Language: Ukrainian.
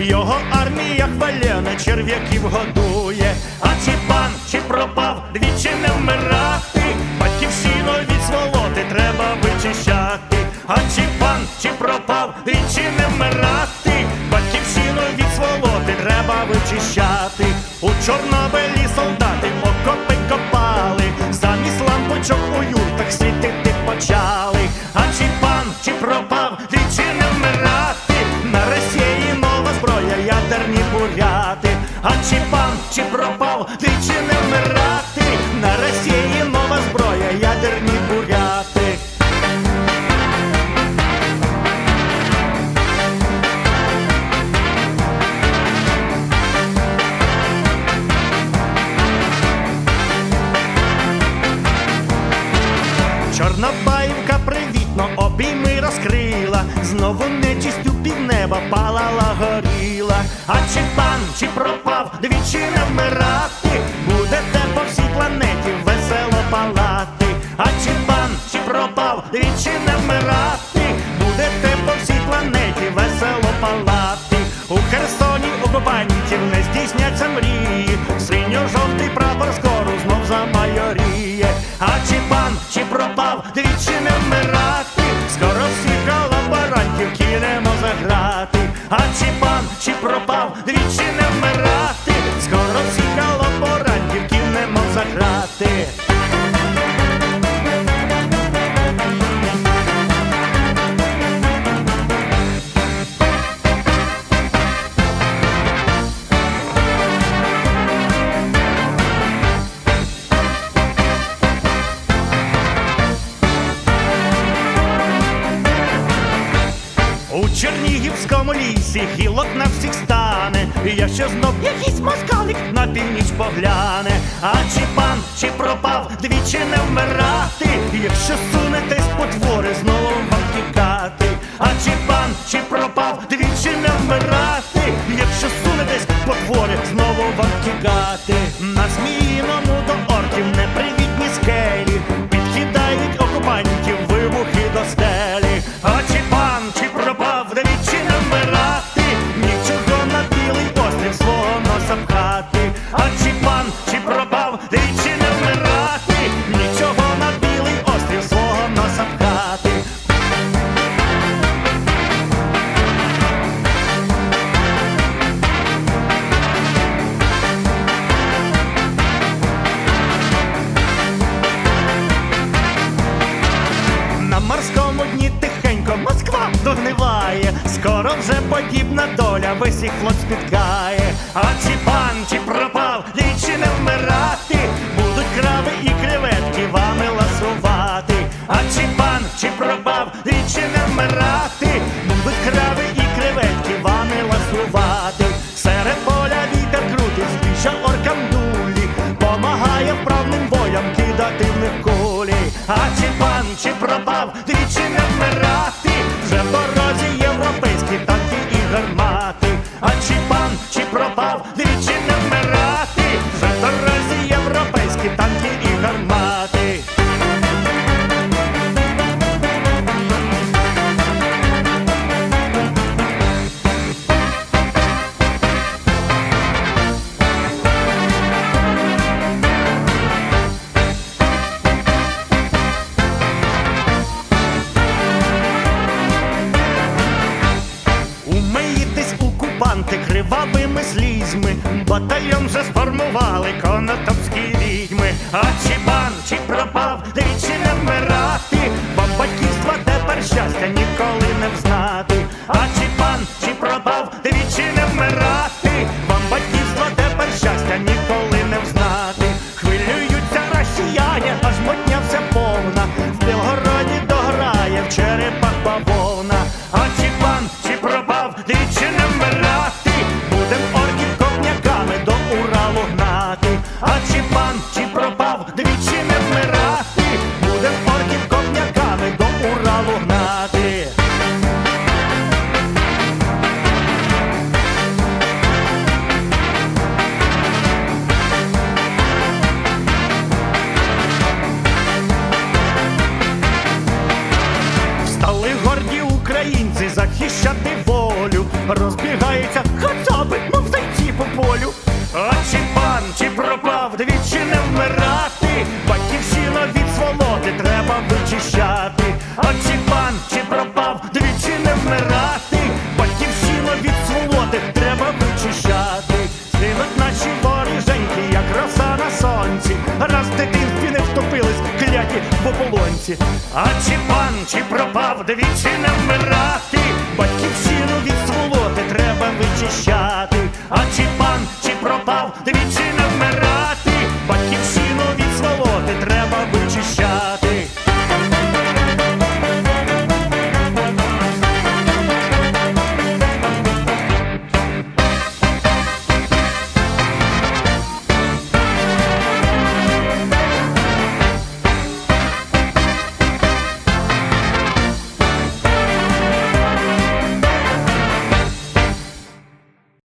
його армія хвалене черв'яків годує. А чи пан, чи пропав, двічі не вмирати, батьківщину від сволоти треба вичищати. А чи пан, чи пропав, двічі не вмирати, батьківщину від сволоти треба вичищати. У Чорнобилі солдати А чи пан, чи пропав, двічі не вмирати, на Росії нова зброя, ядерні буряти. Чорнобаївка привітно обійми розкрила, знову нечистю під неба палала горіла. А чи пан, чи пропав, двічі не вмирати, будете по всій планеті весело палати. А чи пан, чи пропав, двічі не вмирати, будете по всій планеті весело палати. У Херсоні окупантів не здійсняться мрії, чи пропав, двічі не Чернігівському лісі гілок на всіх стане, і якщо знов якийсь москалик на північ погляне, а чи пан, чи пропав, двічі не вмирати, якщо сунетесь по твори, знову вам тікати, а чи пан, чи пропав, двічі не вмирати, якщо сунетесь по твори, знову вам тікати, на зміїному Москва догниває, скоро вже подібна доля весь їх флот спіткає. А чи пан, чи пропав, двічі не вмирати, будуть крави і креветки вами ласувати. А чи пан, чи пропав, двічі не вмирати, будуть крави і креветки вами ласувати. Серед поля вітер крутить, збільша оркам дулі, помагає вправним боям кидати в них кулі. А чи пан, чи пропав, двічі не окупанти кривавими слізьми, батальйон вже сформували конотопські відьми. А чи бан, чи пропав, двічі не вмирати, Розбігаються хацапи, мов зайці по полю. А чи пан, чи пропав, двічі не вмирати, батьківщину від сволоти треба вичищати. А чи пан, чи пропав, двічі не вмирати, батьківщину від сволоти треба вичищати. Синуть наші воріженьки, як роса на сонці, раз в дитинстві не втопились кляті в ополонці. А чи пан, чи пропав, двічі не вмирати, треба вичищати, а чи пан, чи пропав, двічі не мере.